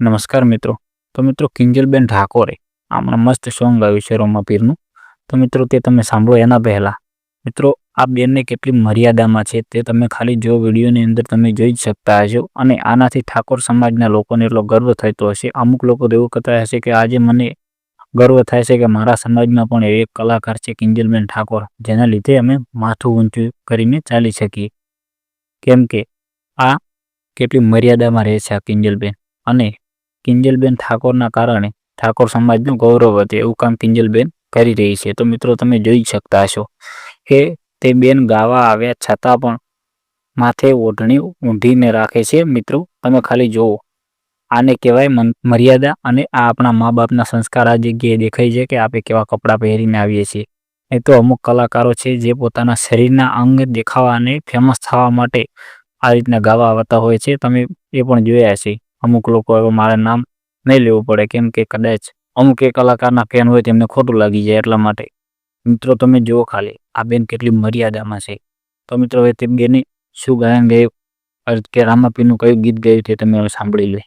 નમસ્કાર મિત્રો. તો મિત્રો કિંજલબેન ઠાકોરે હમણાં મસ્ત સોંગ ગાયું છે રોમા પીરનું. તો મિત્રો તે તમે સાંભળો એના પહેલાં. મિત્રો, આ બેનને કેટલી મર્યાદામાં છે તે તમે ખાલી જો વિડીયોની અંદર તમે જોઈ જ શકતા હશો અને આનાથી ઠાકોર સમાજના લોકોને એટલો ગર્વ થતો હશે. અમુક લોકો તો એવું કહેતા હશે કે આજે મને ગર્વ થાય છે કે મારા સમાજમાં પણ એક કલાકાર છે કિંજલબેન ઠાકોર, જેના લીધે અમે માથું ઊંચું કરીને ચાલી શકીએ. કેમ કે આ કેટલી મર્યાદામાં રહે છે આ કિંજલબેન. અને કિંજલબેન ઠાકોરના કારણે ઠાકોર સમાજનું ગૌરવ વધે એવું કામ કિંજલબેન કરી રહી છે. તો મિત્રો તમે જોઈ શકતા હશો કે તે બેન ગાવા આવ્યા છતાં પણ માથે ઓઢણી ઊંધીને રાખે છે. મિત્રો તમે ખાલી જુઓ, આને કહેવાય મર્યાદા અને આ આપણા મા બાપના સંસ્કાર આ જગ્યાએ દેખાય છે કે આપણે કેવા કપડાં પહેરીને આવીએ છીએ. એ તો અમુક કલાકારો છે જે પોતાના શરીરના અંગ દેખાવા અને ફેમસ થવા માટે આ રીતના ગાવા આવતા હોય છે. તમે એ પણ જોયા છે અમુક લોકો હવે મારે નામ નહીં લેવું પડે, કેમ કે કદાચ અમુક એ કલાકારના ફેન હોય તેમને ખોટું લાગી જાય એટલા માટે. મિત્રો, તમે જુઓ ખાલી, આ બેન કેટલી મર્યાદામાં છે. તો મિત્રો, હવે તે બેને શું ગાયન ગાયું? કે રામાપીનું કયું ગીત ગાયું તે તમે હવે સાંભળી લે.